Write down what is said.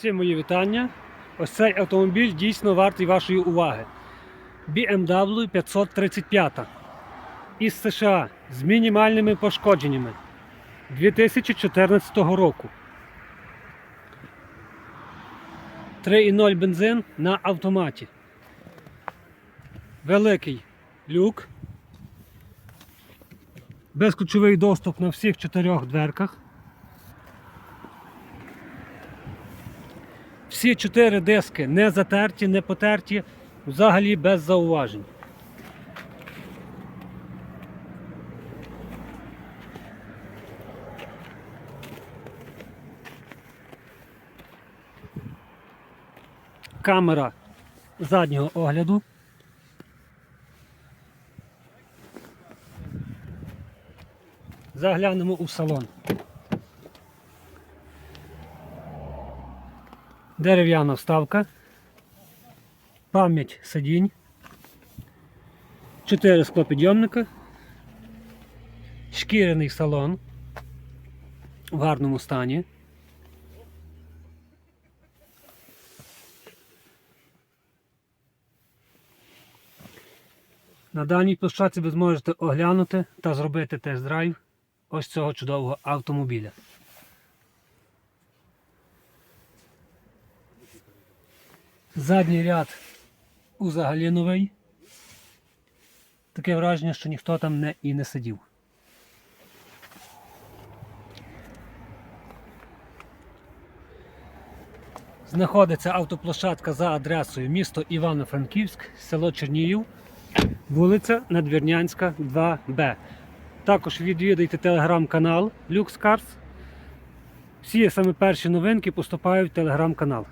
Всім мої вітання. Ось цей автомобіль дійсно вартий вашої уваги. BMW 535 із США з мінімальними пошкодженнями 2014 року. 3,0 бензин на автоматі. Великий люк. Безключовий доступ на всіх чотирьох дверках. Всі чотири диски не затерті, не потерті, взагалі без зауважень. Камера заднього огляду. Заглянемо у салон. Дерев'яна вставка, пам'ять сидінь, 4 склопідйомника, шкіряний салон в гарному стані. На даній площадці ви зможете оглянути та зробити тест-драйв ось цього чудового автомобіля. Задній ряд взагалі новий. Таке враження, що ніхто там не і не сидів. Знаходиться автоплощадка за адресою місто Івано-Франківськ, село Чернігів, вулиця Надвірнянська, 2Б. Також відвідайте телеграм-канал LuxCars. Всі саме перші новинки поступають в телеграм-канал.